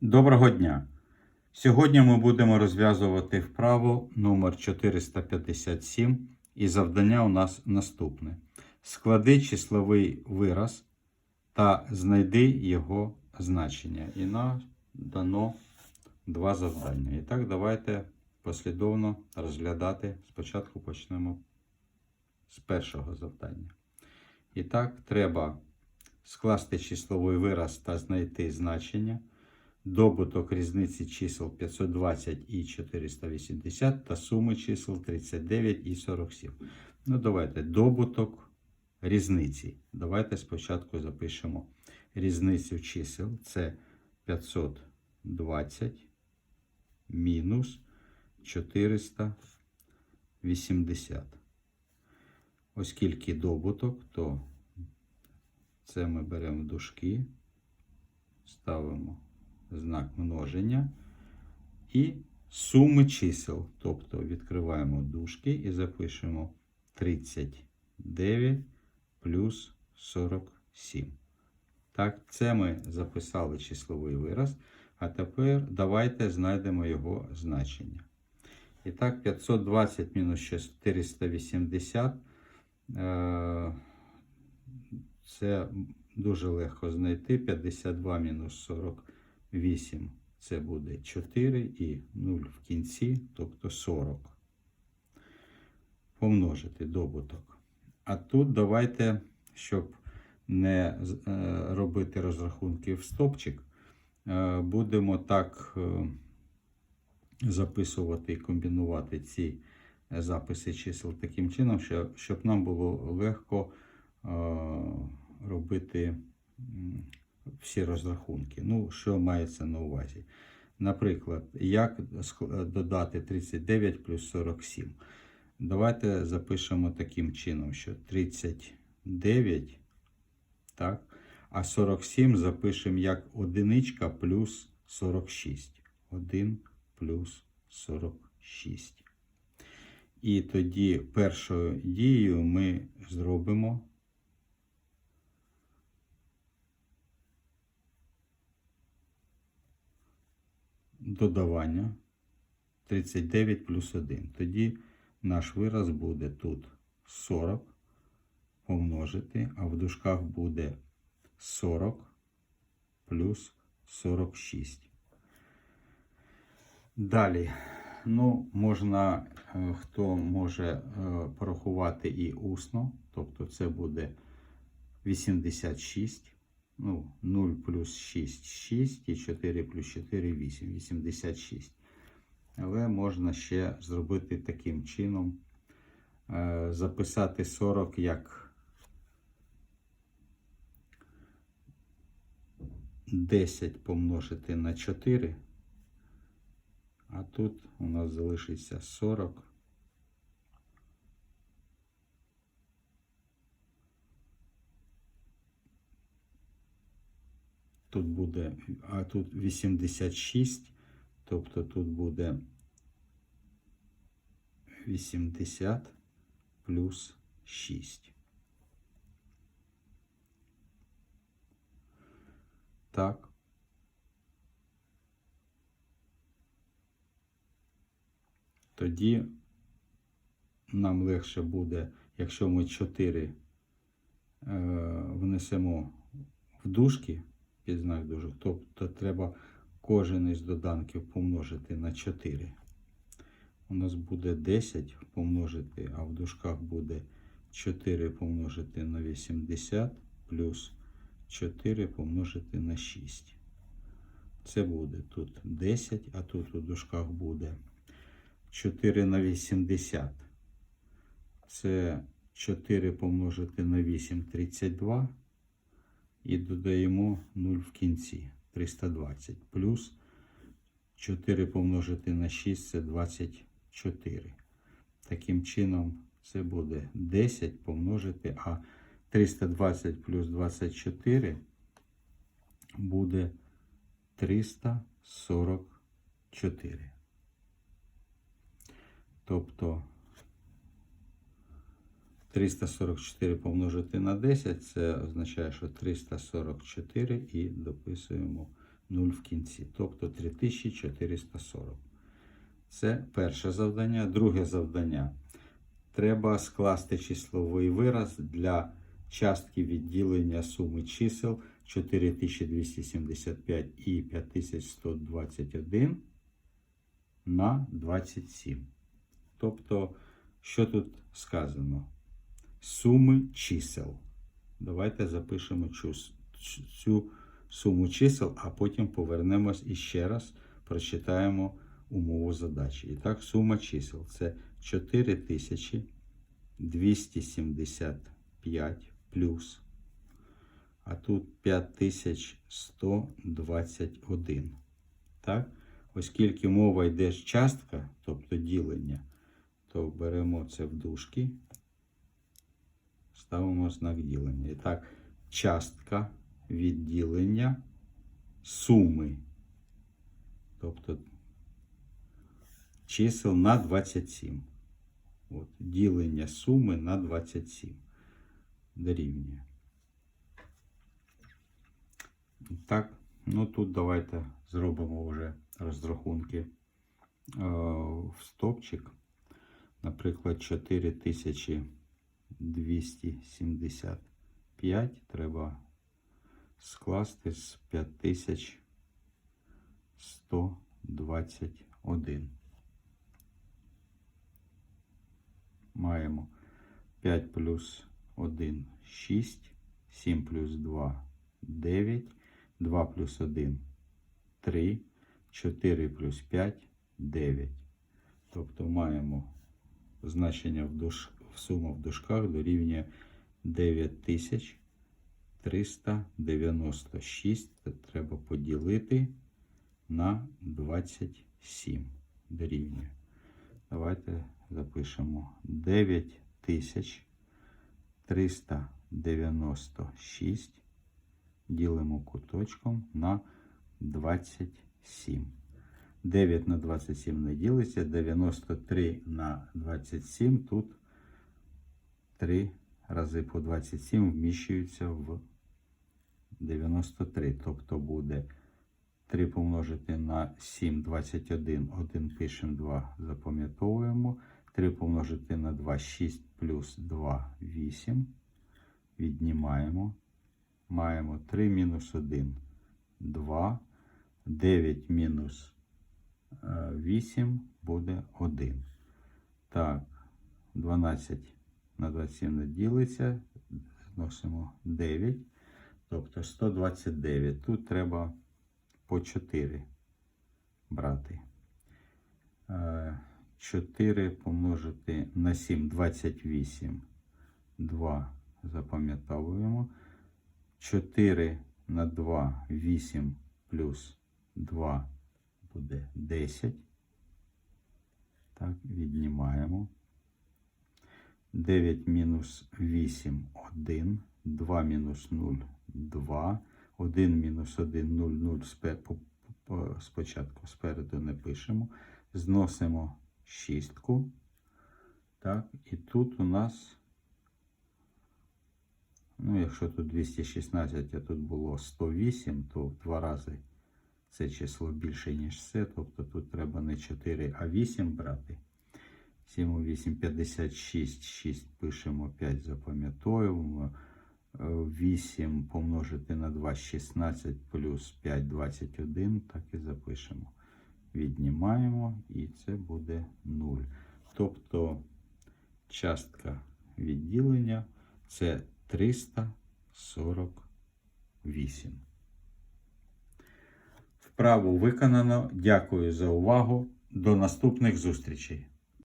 Доброго дня! Сьогодні ми будемо розв'язувати вправу номер 457 і завдання у нас наступне. Склади числовий вираз та знайди його значення. І нам дано два завдання. І так, давайте послідовно розглядати. Спочатку почнемо з першого завдання. І так, треба скласти числовий вираз та знайти значення добуток різниці чисел 520 і 480 та суми чисел 39 і 47. Ну, давайте добуток різниці. Давайте спочатку запишемо різницю чисел. Це 520 мінус 480. Оскільки добуток, то це ми беремо дужки, ставимо знак множення і суми чисел. Тобто відкриваємо дужки і запишемо 39 плюс 47. Так, це ми записали числовий вираз. А тепер давайте знайдемо його значення. І так, 520 мінус 480. е, Це дуже легко знайти. 52 мінус 40. 8 це буде 4 і 0 в кінці, тобто 40. Помножити добуток. А тут давайте, щоб не е, робити розрахунки в стопчик, е, будемо так е, записувати і комбінувати ці записи чисел таким чином, щоб нам було легко робити всі розрахунки. Ну, що мається на увазі? Наприклад, як додати 39 плюс 47? Давайте запишемо таким чином, що 39, так, а 47 запишемо як одиничка плюс 46. 1 плюс 46. І тоді першою дією ми зробимо додавання 39 плюс 1. Тоді наш вираз буде тут 40 помножити, а в дужках буде 40 плюс 46. Далі, ну, можна, е, хто може е, порахувати і усно, тобто це буде 86. Ну, 0 плюс 6 6 і 4 плюс 4 8. 86. Але можна ще зробити таким чином. е, Записати 40 як 10 помножити на 4. А тут у нас залишиться 40. Тут буде, а тут 86, тобто тут буде 80 плюс 6. Так. Тоді нам легше буде, якщо ми 4 е, внесемо в дужки під знак дужок, тобто треба кожен із доданків помножити на 4. У нас буде 10 помножити, а в дужках буде 4 помножити на 80 плюс 4 помножити на 6. Це буде тут 10, а тут у дужках буде 4 на 80. Це 4 помножити на 8 32. І додаємо 0 в кінці 320. Плюс 4 помножити на 6 це 24. Таким чином, це буде 10 помножити, а 320 плюс 24 буде 344. Тобто 344 помножити на 10, це означає, що 344 і дописуємо 0 в кінці, тобто 3440. Це перше завдання. Друге завдання. Треба скласти числовий вираз для частки відділення суми чисел 4275 і 5121 на 27. Тобто, що тут сказано? Суми чисел. Давайте запишемо цю, суму чисел, а потім повернемось і ще раз прочитаємо умову задачі. І так, сума чисел це 4275 плюс. А тут 5121. Так? Оскільки мова йде частка, тобто ділення, то беремо це в дужки, ставимо знак ділення. І так, частка відділення суми. Тобто чисел на 27. От, ділення суми на 27 дорівнює. Так, ну тут давайте зробимо вже розрахунки е, в стопчик. Наприклад, 4275 треба скласти з 5121. Маємо 5 плюс 1 6, 7 плюс 2 9, 2 плюс 1 3, 4 плюс 5 9. Тобто маємо значення в душ, сума в дужках дорівнює 9396. Це треба поділити на 27 дорівнює. Давайте запишемо 9396 ділимо куточком на 27. 9 на 27 не ділиться, 93 на 27 тут 3 рази по 27 вміщуються в 93. Тобто буде 3 помножити на 7, 21, 1 пишемо 2, запам'ятовуємо. 3 помножити на 2, 6 плюс 2, 8. Віднімаємо. Маємо 3 мінус 1, 2. 9 мінус 8 буде 1. Так, 12 на 27 не ділиться. Зносимо 9. Тобто 129. Тут треба по 4 брати. 4 помножити на 7, 28, 2 запам'ятовуємо. 4 на 2, 8 плюс 2 буде 10. Так, віднімаємо. 9 мінус 8, 1. 2 мінус 0, 2. 1 мінус 1, 0, 0 спочатку спереду не пишемо. Зносимо шістку. Так, і тут у нас, ну, якщо тут 216, а тут було 108, то в два рази це число більше, ніж це. Тобто тут треба не 4, а 8 брати. 7 у 8, 56, 6 пишемо, 5 запам'ятовуємо. 8 помножити на 2, 16 плюс 5, 21, так і запишемо. Віднімаємо, і це буде 0. Тобто частка відділення це 348. Вправу виконано. Дякую за увагу. До наступних зустрічей.